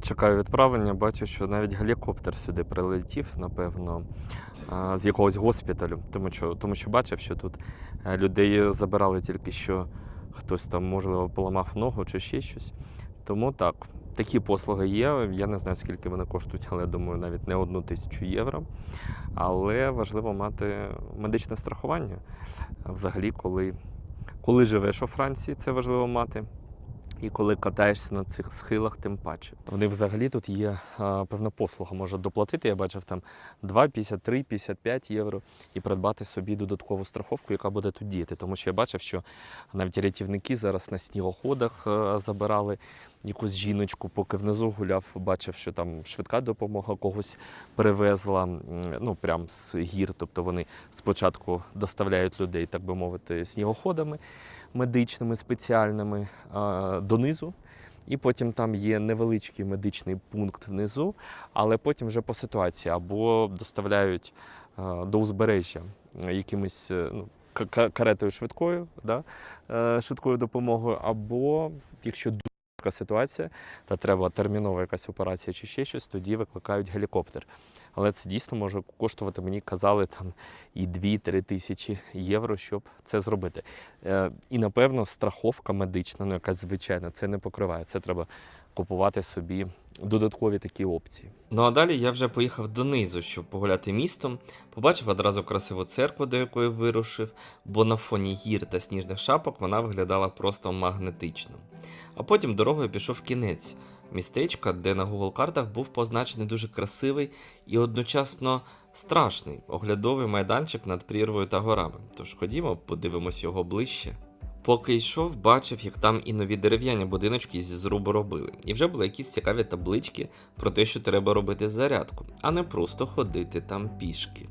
Чекаю відправлення, бачу, що навіть гелікоптер сюди прилетів, напевно, з якогось госпіталю. Тому що, тому що бачив, що тут е, людей забирали тільки що хтось там, можливо, поламав ногу чи ще щось. Тому так, такі послуги є. Я не знаю, скільки вони коштують, але думаю, навіть не одну тисячу євро. Але важливо мати медичне страхування. Взагалі, коли, коли живеш у Франції, це важливо мати. І коли катаєшся на цих схилах, тим паче. Вони взагалі тут є певна послуга, може доплатити. Я бачив там 2, 53, 55 євро і придбати собі додаткову страховку, яка буде тут діяти. Тому що я бачив, що навіть рятівники зараз на снігоходах е, забирали якусь жіночку, поки внизу гуляв, бачив, що там швидка допомога когось привезла, ну прям з гір. Тобто вони спочатку доставляють людей, так би мовити, снігоходами медичними спеціальними донизу. І потім там є невеличкий медичний пункт внизу, але потім вже по ситуації або доставляють до узбережжя якимось е, ну, каретою швидкою, да, е, швидкою допомогою, або якщо дуже ситуація, та треба термінова якась операція чи ще щось, тоді викликають гелікоптер. Але це дійсно може коштувати, мені казали, там і 2-3 тисячі євро, щоб це зробити. Е, І напевно страховка медична, ну якась звичайна, це не покриває. Це треба купувати собі додаткові такі опції. Ну а далі я вже поїхав донизу, щоб погуляти містом. Побачив одразу красиву церкву, до якої вирушив, бо на фоні гір та сніжних шапок вона виглядала просто магнетично. А потім дорогою пішов кінець містечка, де на Google картах був позначений дуже красивий і одночасно страшний оглядовий майданчик над прірвою та горами. Тож ходімо, подивимось його ближче. Поки йшов, бачив, як там і нові дерев'яні будиночки зі зрубу робили. І вже були якісь цікаві таблички про те, що треба робити зарядку, а не просто ходити там пішки.